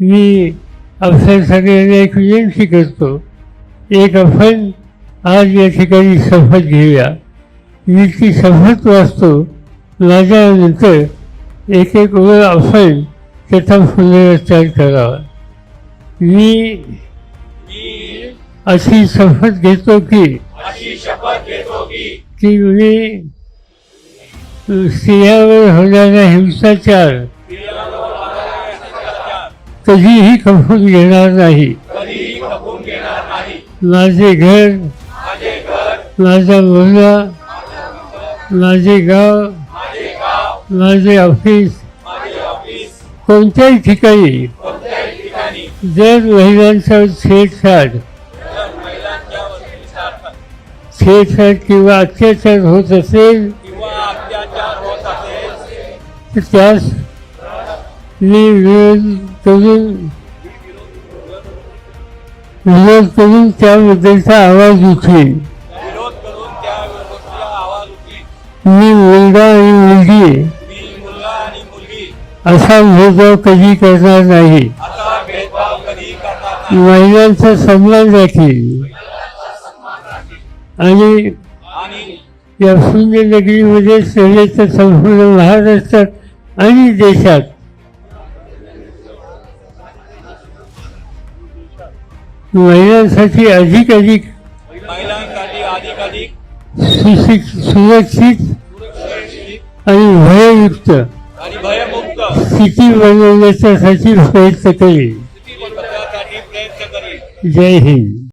मी आपल्या सगळ्यांना एक विनंती करतो. एक आपण आज या ठिकाणी शपथ घेऊया. मी ती शपथ वाचतो. माझ्यानंतर एक एक वेळ आपण त्याचा पुनरुच्चार करावा. मी अशी शपथ घेतो की अशी शपथ घेतो की की मी स्त्रियावर होणारा हिंसाचार कधीही खपून घेणार नाही. माझे घर माझा मुलगा माझे गाव माझे ऑफिस कोणत्याही ठिकाणी. जर महिलांचा छेडछाड छेडछाड किंवा अत्याचार होत असेल किंवा अत्याचार होत असेल तर त्यास मी विरोध करून विरोध करून त्याबद्दलचा आवाज उठवेन मी मुलगा आणि मुलगी असा भेदभाव कधी करणार नाही. महिलांचा सन्मान राखेल आणि या शून्य नगरीमध्ये सगळे संपूर्ण महाराष्ट्रात आणि देशात महिलांसाठी अधिक अधिक महिलांसाठी अधिकाधिक सुशिक सुरक्षित आणि भययुक्त आणि भयमुक्त स्थिती बनवण्यासाठी प्रयत्न करेल जय हिंद.